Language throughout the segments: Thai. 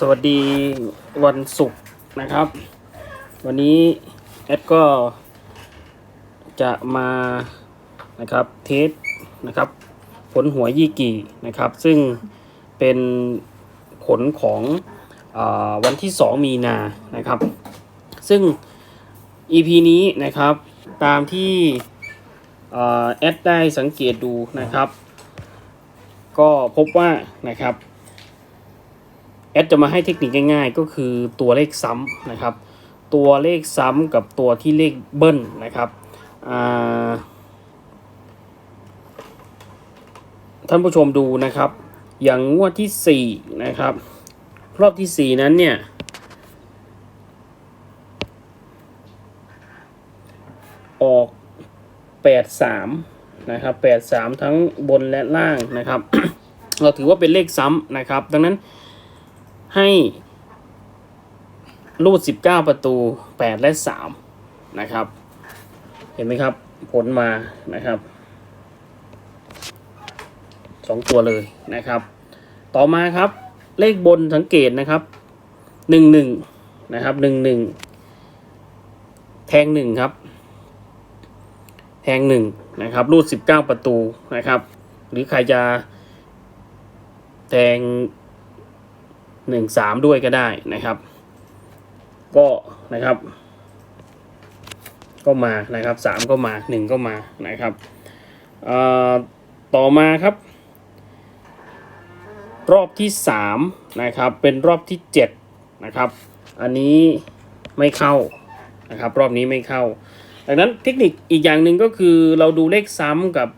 สวัสดีวันศุกร์นะครับ วันนี้แอดก็จะมานะครับเทสนะครับผลหัวยี่กี่นะครับ ซึ่งเป็นผลของอวันที่ 2 มีนานะครับ ซึ่ง EP นี้นะครับตามที่แอดได้สังเกตดูนะครับ ก็พบว่านะครับ แอดจะมาให้เทคนิคง่ายๆ ก็คือตัวเลขซ้ำนะครับ ตัวเลขซ้ำกับตัวที่เลขเบิ้ลนะครับท่านผู้ชมดูนะครับ อย่างงวดที่4นะครับ รอบที่ 4 นั้นเนี่ย ออก 83 นะครับ 83 ทั้งบนและล่างนะครับ เราถือว่าเป็นเลขซ้ำนะครับ ดังนั้น ให้รูด 19 ประตู 8 และ 3 นะครับ เห็นไหมครับ ผลมานะครับสองตัวเลยนะครับ ต่อมาครับ เลขบนสังเกตนะครับ 11 นะครับ 11 แทง 1 ครับ แทง 1 นะครับ รูด 19 ประตูนะครับ หรือใครจะแทง หนึ่งสามด้วยก็ได้นะครับ ก็นะครับ ก็มานะครับสามก็มาหนึ่งก็มานะครับต่อมาครับ รอบที่สามนะครับ เป็นรอบที่เจ็ดนะครับ อันนี้ไม่เข้านะครับ รอบนี้ไม่เข้า ดังนั้นเทคนิคอีกอย่างหนึ่งก็คือเราดูเลขซ้ำกับ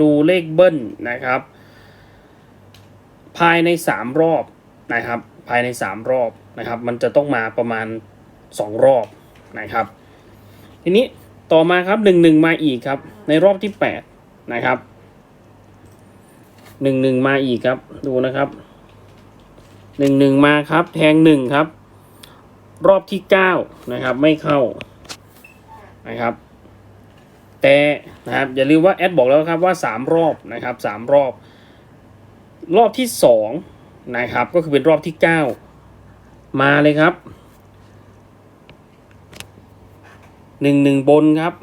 ดูเลขเบิ้ลนะครับ ภายในสามรอบ นะครับ ภายในสามรอบนะครับ มันจะต้องมาประมาณสองรอบนะครับ ทีนี้ต่อมาครับหนึ่งหนึ่งมาอีกครับ ในรอบที่แปดนะครับหนึ่งหนึ่งมาอีกครับ ดูนะครับหนึ่งหนึ่งมาครับ แทงหนึ่งครับ รอบที่เก้านะครับ ไม่เข้านะครับแต่นะครับอย่าลืมว่าแอดบอกแล้วครับว่าสามรอบนะครับสามรอบ รอบที่สอง นะครับ ก็คือเป็นรอบที่เก้ามาเลยครับหนึ่งหนึ่งบนครับ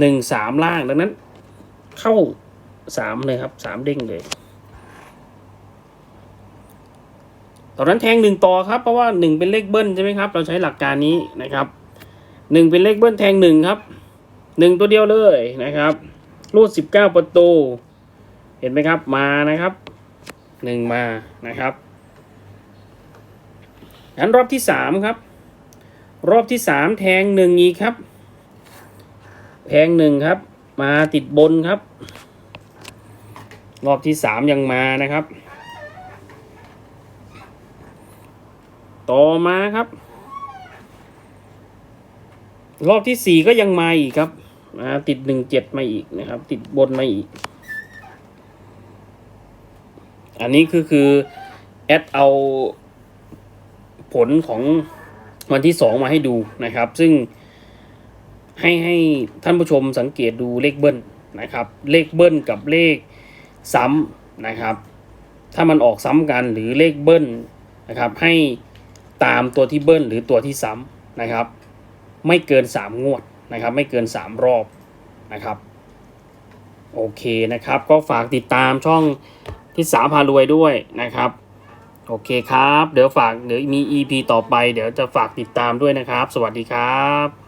หนึ่งสามล่างดังนั้น เข้าสามเลยครับสามเด้งเลย ตอนนั้นแทงหนึ่งต่อครับ เพราะว่าหนึ่งเป็นเลขเบิ้ลใช่ไหมครับ เราใช้หลักการนี้นะครับหนึ่งเป็นเลขเบิ้ลแทงหนึ่งครับหนึ่งตัวเดียวเลยนะครับ รูดสิบเก้าประตู เห็นไหมครับมานะครับ หนึ่งมานะครับงั้นรอบที่สามครับ รอบที่สามแทงหนึ่งอีกครับ แทงหนึ่งครับ มาติดบนครับ รอบที่สามยังมานะครับ ต่อมาครับ รอบที่สี่ก็ยังมาอีกครับมาติดหนึ่งเจ็ดมาอีกนะครับ ติดบนมาอีก อันนี้คือคือแอดเอาผลของวันที่สองมาให้ดูนะครับ ซึ่งให้ให้ท่านผู้ชมสังเกตดูเลขเบิ้ลนะครับ เลขเบิ้ลกับเลขซ้ำนะครับ ถ้ามันออกซ้ำกันหรือเลขเบิ้ลนะครับ ให้ตามตัวที่เบิ้ลหรือตัวที่ซ้ำนะครับ ไม่เกินสามงวดนะครับ ไม่เกินสามรอบนะครับ โอเคนะครับ ก็ฝากติดตามช่อง ที่สาพารวยด้วยนะครับ โอเคครับ เดี๋ยวฝากเดี๋ยวมี EP ต่อไป เดี๋ยวจะฝากติดตามด้วยนะครับ สวัสดีครับ